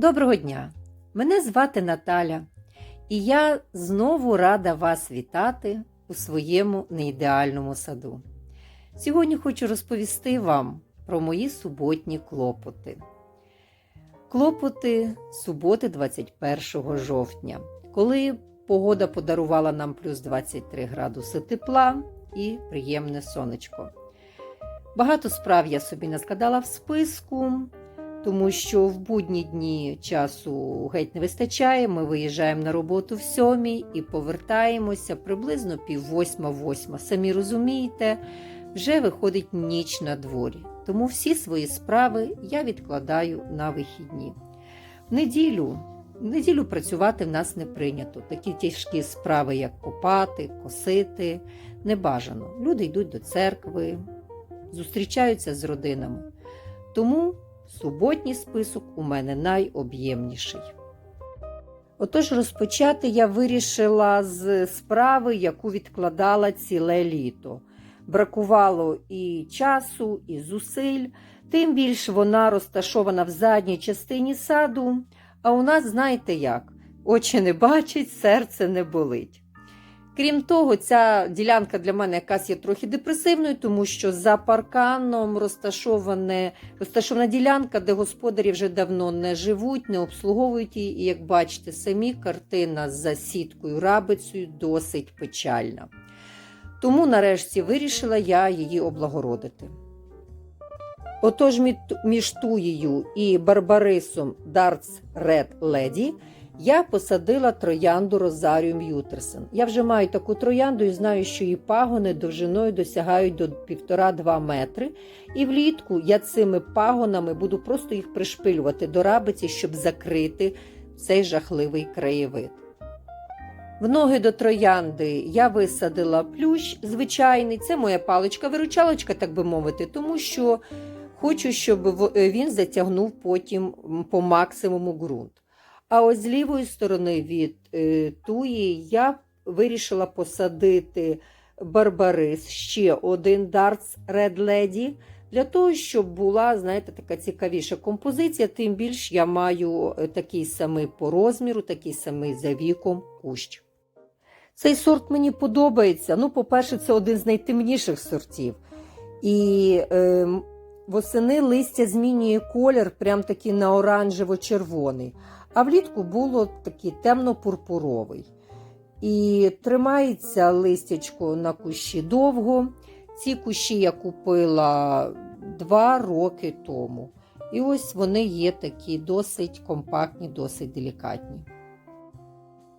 Доброго дня! Мене звати Наталя, і я знову рада вас вітати у своєму неідеальному саду. Сьогодні хочу розповісти вам про мої суботні клопоти. Клопоти суботи 21 жовтня, коли погода подарувала нам плюс 23 градуси тепла і приємне сонечко. Багато справ я собі наскладала в списку, тому що в будні дні часу геть не вистачає. Ми виїжджаємо на роботу в сьомій і повертаємося приблизно пів восьма-восьма. Самі розумієте, вже виходить ніч на дворі. Тому всі свої справи я відкладаю на вихідні. В неділю, в неділю працювати в нас не прийнято. Такі тяжкі справи, як копати, косити, не бажано. Люди йдуть до церкви, зустрічаються з родинами. Тому суботній список у мене найоб'ємніший. Отож, розпочати я вирішила з справи, яку відкладала ціле літо. Бракувало і часу, і зусиль, тим більш вона розташована в задній частині саду. А у нас, знаєте як, очі не бачать, серце не болить. Крім того, ця ділянка для мене якась є трохи депресивною, тому що за парканом розташоване, розташована ділянка, де господарі вже давно не живуть, не обслуговують її. І як бачите, самі картина з сіткою рабицею досить печальна. Тому нарешті вирішила я її облагородити. Отож, між туєю і Барбарисом Darts Red Lady я посадила троянду Розаріум Ютерсен. Я вже маю таку троянду і знаю, що її пагони довжиною досягають до 1,5-2 метри. І влітку я цими пагонами буду просто їх пришпилювати до рабиці, щоб закрити цей жахливий краєвид. В ноги до троянди я висадила плющ звичайний, це моя паличка-виручалочка, так би мовити, тому що хочу, щоб він затягнув потім по максимуму ґрунт. А ось з лівої сторони від е, туї я вирішила посадити барбарис, ще один Darts Red Lady, для того, щоб була, знаєте, така цікавіша композиція, тим більш я маю такий самий по розміру, такий самий за віком кущ. Цей сорт мені подобається. Ну, по-перше, це один з найтемніших сортів. І е, восени листя змінює колір, прям такий на оранжево-червоний. А влітку було такий темно-пурпуровий. І тримається листячко на кущі довго. Ці кущі я купила два роки тому. І ось вони є такі досить компактні, досить делікатні.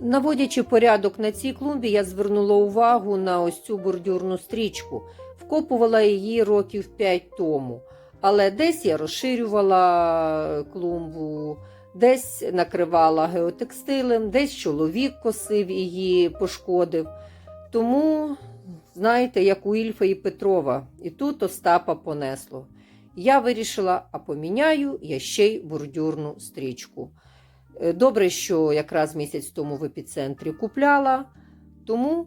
Наводячи порядок на цій клумбі, я звернула увагу на ось цю бордюрну стрічку. Вкопувала її років 5 тому. Але десь я розширювала клумбу, десь накривала геотекстилем, десь чоловік косив її пошкодив. Тому, знаєте, як у Ільфа і Петрова, і тут Остапа понесло. Я вирішила, а поміняю я ще й бордюрну стрічку. Добре, що якраз місяць тому в епіцентрі купляла, тому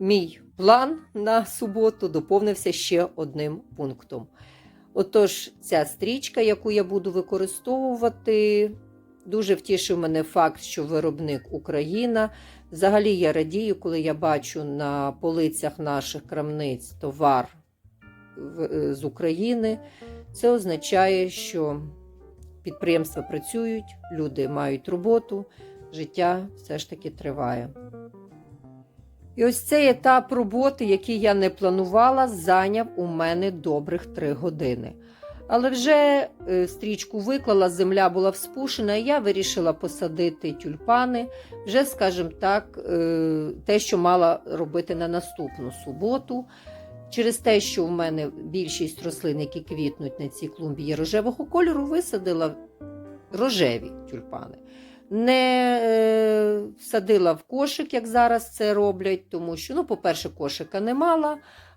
мій план на суботу доповнився ще одним пунктом. Отож, ця стрічка, яку я буду використовувати, дуже втішив мене факт, що виробник Україна. Взагалі я радію, коли я бачу на полицях наших крамниць товар з України. Це означає, що підприємства працюють, люди мають роботу, життя все ж таки триває. І ось цей етап роботи, який я не планувала, зайняв у мене добрих три години. Але вже стрічку виклала, земля була вспушена, і я вирішила посадити тюльпани, вже, скажімо так, те, що мала робити на наступну суботу. Через те, що в мене більшість рослин, які квітнуть на цій клумбі, є рожевого кольору, висадила рожеві тюльпани. Не е, садила в кошик, як зараз це роблять, тому що, ну, по-перше, кошика не мала.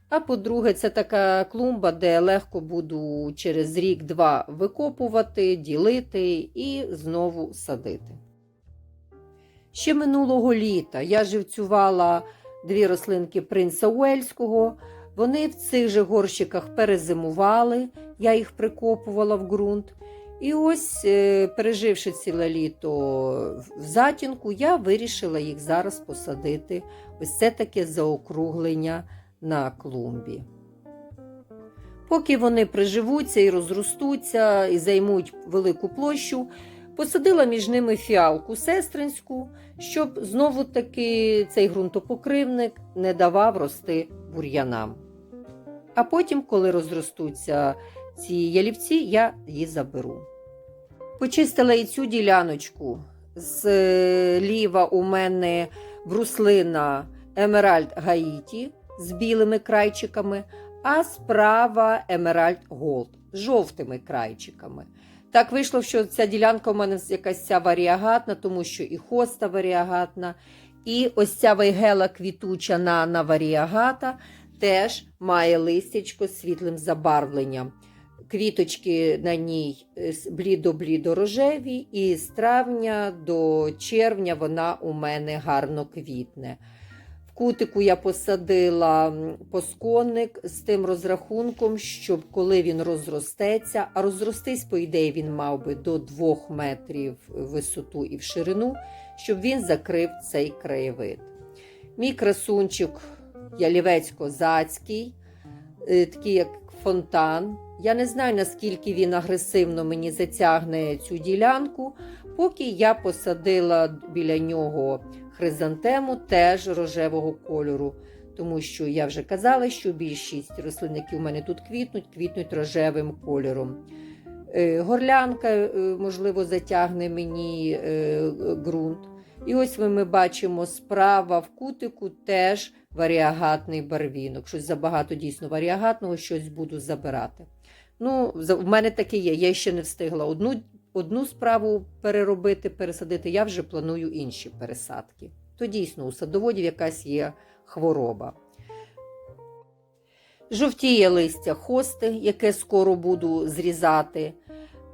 А по-друге, це така клумба, де легко буду через рік-два викопувати, ділити і знову садити. Ще минулого літа я живцювала дві рослинки принца Уельського. Вони в цих же горщиках перезимували, я їх прикопувала в ґрунт. І ось, е, переживши ціле літо в затінку, я вирішила їх зараз посадити. Ось це таке заокруглення на клумбі. Поки вони приживуться і розростуться, і займуть велику площу, посадила між ними фіалку сестринську, щоб знову таки цей ґрунтопокривник не давав рости бур'янам. А потім, коли розростуться ці ялівці, я її заберу. Почистила і цю діляночку. Зліва у мене бруслина Емеральд Гаїті з білими крайчиками, а справа Емеральд Голд з жовтими крайчиками. Так вийшло, що ця ділянка у мене якась ця варіагатна, тому що і хоста варіагатна, і ось ця вейгела квітуча на варіагата теж має листячко з світлим забарвленням. Квіточки на ній е, блідо-блідо рожеві, і з травня до червня вона у мене гарно квітне. В кутику я посадила посконник з тим розрахунком, щоб коли він розростеться, а розростись, по ідеї, він мав би до 2 метрів висоту і в ширину, щоб він закрив цей краєвид. Мій красунчик ялівець-козацький, е, такий як фонтан. Я не знаю, наскільки він агресивно мені затягне цю ділянку, поки я посадила біля нього хризантему теж рожевого кольору. Тому що я вже казала, що більшість рослин, які у мене тут квітнуть, квітнуть рожевим кольором. Е, Горлянка, е, можливо, затягне мені е, ґрунт. І ось ми бачимо справа в кутику теж варіагатний барвінок. Щось забагато дійсно варіагатного, щось буду забирати. Ну, в мене таке є. Я ще не встигла одну одну справу переробити, пересадити. Я вже планую інші пересадки. То дійсно у садоводів якась є хвороба. Жовтіє листя хости, яке скоро буду зрізати.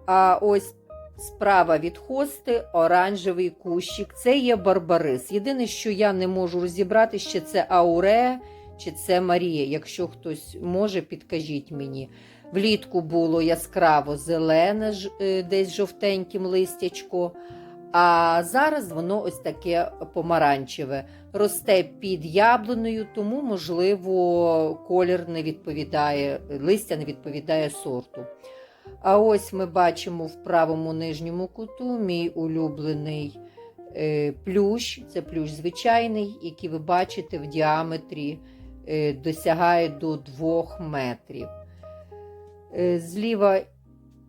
А ось справа від хости оранжевий кущик. Це є барбарис. Єдине, що я не можу розібрати, ще це ауре чи це Марія. Якщо хтось може, підкажіть мені. Влітку було яскраво зелене, е, десь жовтеньким листячко, а зараз воно ось таке помаранчеве. Росте під яблуною, тому, можливо, колір не відповідає, листя не відповідає сорту. А ось ми бачимо в правому нижньому куту мій улюблений е, плющ. Це плющ звичайний, який ви бачите в діаметрі е, досягає до 2 метрів. Е, зліва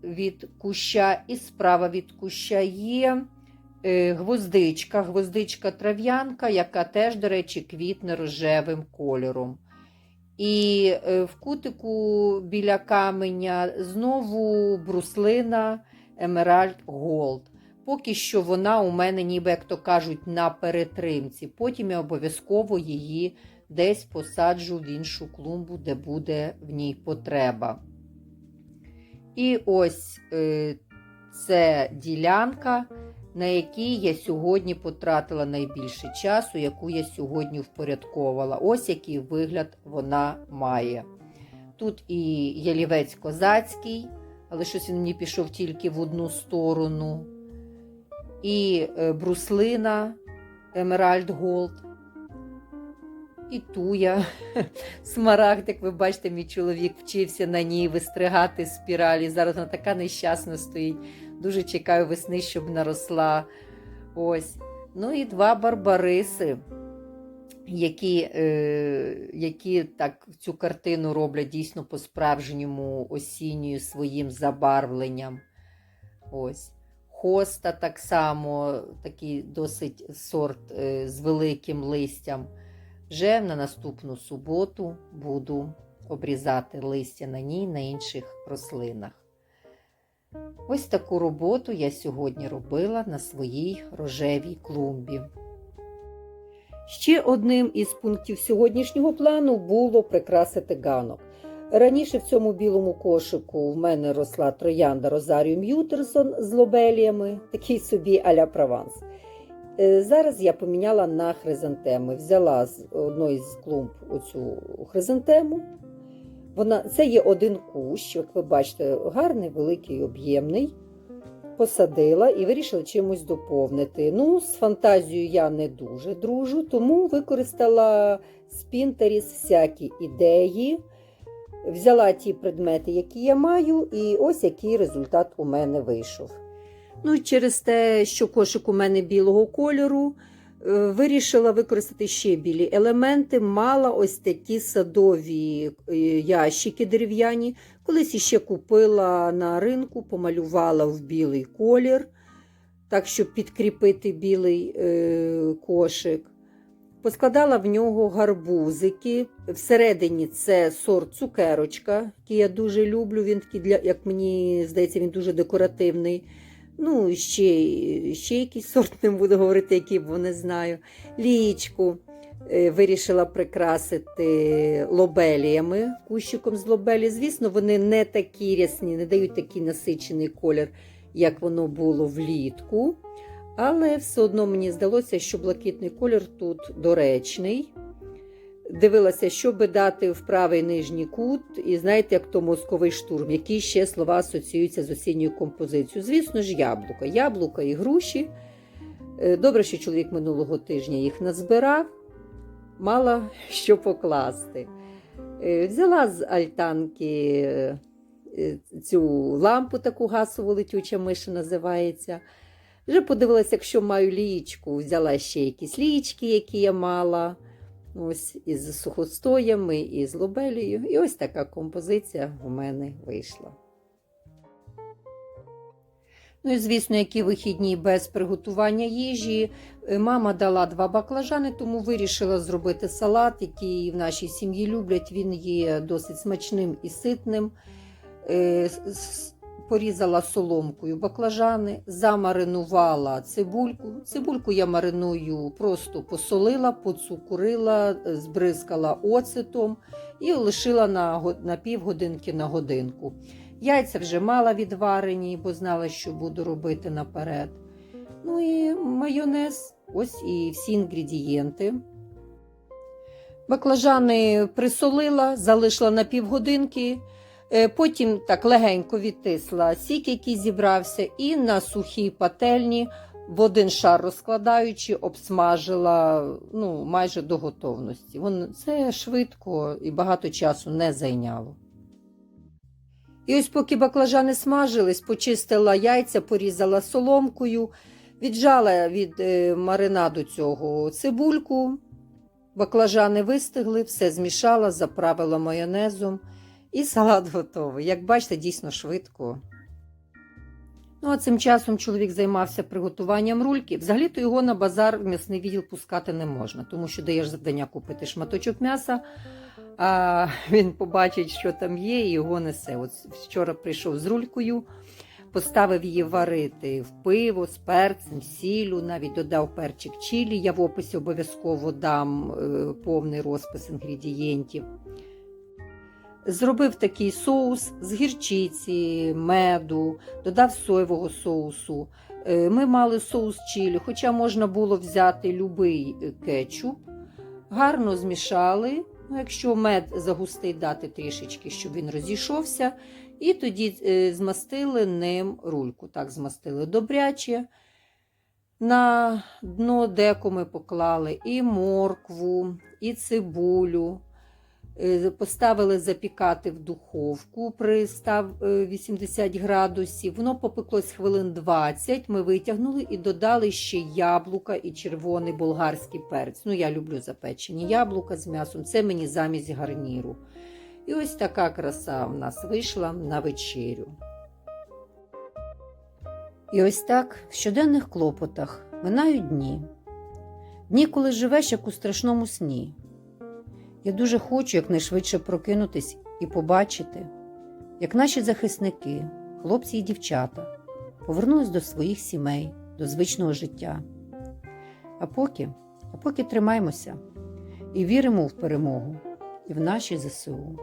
від куща і справа від куща є гвоздичка, гвоздичка трав'янка, яка теж, до речі, квітне рожевим кольором. І е, в кутику біля каменя знову бруслина Emerald Gold. Поки що вона у мене, ніби, як то кажуть, на перетримці. Потім я обов'язково її десь посаджу в іншу клумбу, де буде в ній потреба. І ось е, це ділянка, на якій я сьогодні потратила найбільше часу, яку я сьогодні впорядковувала. Ось який вигляд вона має. Тут і ялівець козацький, але щось він мені пішов тільки в одну сторону. І е, бруслина Емеральд Голд. І туя. Смарагд, як ви бачите, мій чоловік вчився на ній вистригати спіралі. Зараз вона така нещасна стоїть. Дуже чекаю весни, щоб наросла. Ось. Ну і два барбариси, які е, які так цю картину роблять дійсно по-справжньому осінньою своїм забарвленням. Ось. Хоста так само, такий досить сорт е, з великим листям. Вже на наступну суботу буду обрізати листя на ній на інших рослинах. Ось таку роботу я сьогодні робила на своїй рожевій клумбі. Ще одним із пунктів сьогоднішнього плану було прикрасити ганок. Раніше в цьому білому кошику в мене росла троянда Розаріум Ютерсон з лобеліями, такий собі аля Прованс. Е, зараз я поміняла на хризантеми. Взяла з одної з клумб оцю хризантему. Вона, Це є один кущ, як ви бачите, гарний, великий, об'ємний. посадила і вирішила чимось доповнити. Ну, з фантазією я не дуже дружу, тому використала з Pinterest всякі ідеї. Взяла ті предмети, які я маю, і ось який результат у мене вийшов. Ну, через те, що кошик у мене білого кольору, вирішила використати ще білі елементи. Мала ось такі садові е, ящики дерев'яні. Колись іще купила на ринку, помалювала в білий колір, так, щоб підкріпити білий е, кошик. Поскладала в нього гарбузики. Всередині це сорт цукерочка, який я дуже люблю. Він такий, для, як мені здається, він дуже декоративний. Ну, ще, ще якийсь сорт не буду говорити, який, бо не знаю. Лічку е, вирішила прикрасити лобеліями, кущиком з лобелі. Звісно, вони не такі рясні, не дають такий насичений колір, як воно було влітку. Але все одно мені здалося, що блакитний колір тут доречний. Дивилася, що би дати в правий нижній кут, і знаєте, як то мозковий штурм, які ще слова асоціюються з осінньою композицією. Звісно ж, яблука. Яблука і груші. Е, Добре, що чоловік минулого тижня їх назбирав, мала що покласти. Е, Взяла з альтанки е, цю лампу, таку гасову летюча миша називається. Вже подивилася, якщо маю лічку, взяла ще якісь лічки, які я мала. Ось із сухостоями, і з лобелією. І ось така композиція у мене вийшла. Ну і звісно, які вихідні без приготування їжі. Е, Мама дала два баклажани, тому вирішила зробити салат, який в нашій сім'ї люблять. Він є досить смачним і ситним. Порізала соломкою баклажани, замаринувала цибульку. Цибульку я мариную, просто посолила, поцукурила, е, збризкала оцетом і лишила на, на півгодинки на годинку. Яйця вже мала відварені, бо знала, що буду робити наперед. Ну і майонез, ось і всі інгредієнти. Баклажани присолила, залишила на півгодинки. Е, Потім так легенько відтисла сік, який зібрався, і на сухій пательні в один шар розкладаючи, обсмажила ну, майже до готовності. Це швидко і багато часу не зайняло. І ось поки баклажани смажились, почистила яйця, порізала соломкою, віджала від е, маринаду цього цибульку. Баклажани вистигли, все змішала, заправила майонезом. І салат готовий. Як бачите, дійсно швидко. Ну, а цим часом чоловік займався приготуванням рульки. Взагалі-то його на базар в м'ясний відділ пускати не можна, тому що даєш завдання купити шматочок м'яса, а він побачить, що там є, і його несе. От вчора прийшов з рулькою, поставив її варити в пиво з перцем, сіллю, навіть додав перчик чилі. Я в описі обов'язково дам е, повний розпис інгредієнтів. Зробив такий соус з гірчиці, меду, додав соєвого соусу. Е, Ми мали соус чилі, хоча можна було взяти будь-який кетчуп. Гарно змішали. Ну, якщо мед загустий дати трішечки, щоб він розійшовся. І тоді е, змастили ним рульку. Так, змастили добряче. На дно деко ми поклали і моркву, і цибулю. Е, Поставили запікати в духовку при 180 градусів. Воно попеклось хвилин 20. Ми витягнули і додали ще яблука і червоний болгарський перець. Ну, я люблю запечені яблука з м'ясом. Це мені замість гарніру. І ось така краса в нас вийшла на вечерю. І ось так в щоденних клопотах минають дні. Дні, коли живеш як у страшному сні. Я дуже хочу якнайшвидше прокинутись і побачити, як наші захисники, хлопці і дівчата, повернулись до своїх сімей, до звичного життя. А поки, а поки тримаємося і віримо в перемогу і в наші ЗСУ.